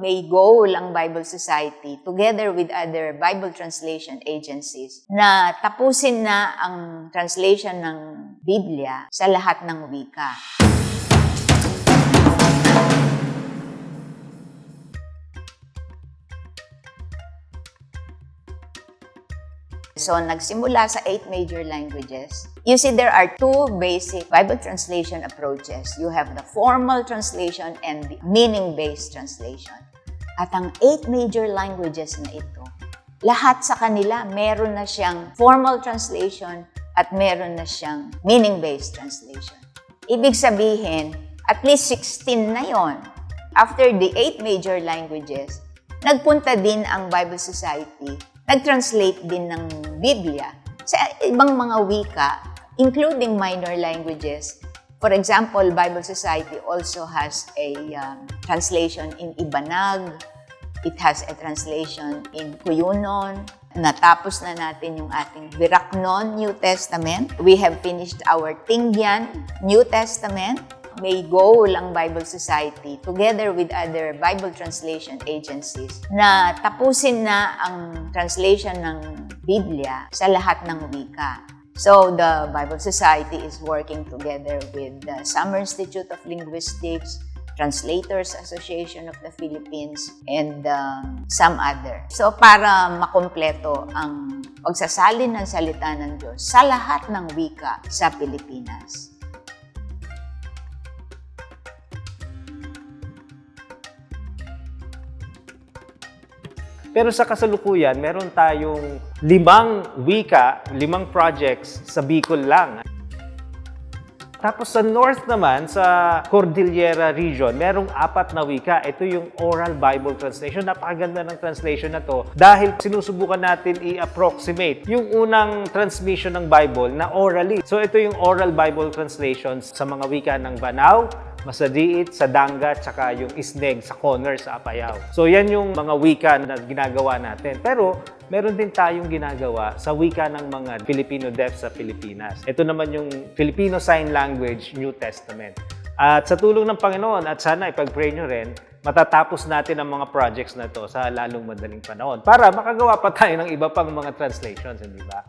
may goal ang Bible Society together with other Bible translation agencies na tapusin na ang translation ng Biblia sa lahat ng wika. So, nagsimula sa eight major languages. You see, there are two basic Bible translation approaches. You have the formal translation and the meaning-based translation. At ang eight major languages na ito, lahat sa kanila meron na siyang formal translation at meron na siyang meaning-based translation. Ibig sabihin, at least 16 na yon. After the eight major languages, nagpunta din ang Bible Society, nag-translate din ng Biblia sa ibang mga wika, including minor languages. For example, Bible Society also has a um, translation in Ibanag, it has a translation in Kuyunon, Natapos na natin yung ating Biraknon New Testament. We have finished our Tingyan New Testament. May goal ang Bible Society together with other Bible translation agencies na tapusin na ang translation ng Biblia sa lahat ng wika. So the Bible Society is working together with the Summer Institute of Linguistics, Translators Association of the Philippines, and um, some other. So para makompleto ang pagsasalin ng salita ng Diyos sa lahat ng wika sa Pilipinas. Pero sa kasalukuyan, meron tayong limang wika, limang projects sa Bicol lang. Tapos sa north naman, sa Cordillera region, merong apat na wika. Ito yung oral Bible translation. Napakaganda ng translation na to dahil sinusubukan natin i-approximate yung unang transmission ng Bible na orally. So ito yung oral Bible translations sa mga wika ng Banao, Masadiit, sa Danga, tsaka yung Isneg sa Conner sa Apayao. So yan yung mga wika na ginagawa natin. Pero meron din tayong ginagawa sa wika ng mga Filipino deaf sa Pilipinas. Ito naman yung Filipino Sign Language New Testament. At sa tulong ng Panginoon, at sana ipag-pray nyo rin, matatapos natin ang mga projects na to sa lalong madaling panahon para makagawa pa tayo ng iba pang mga translations, hindi ba?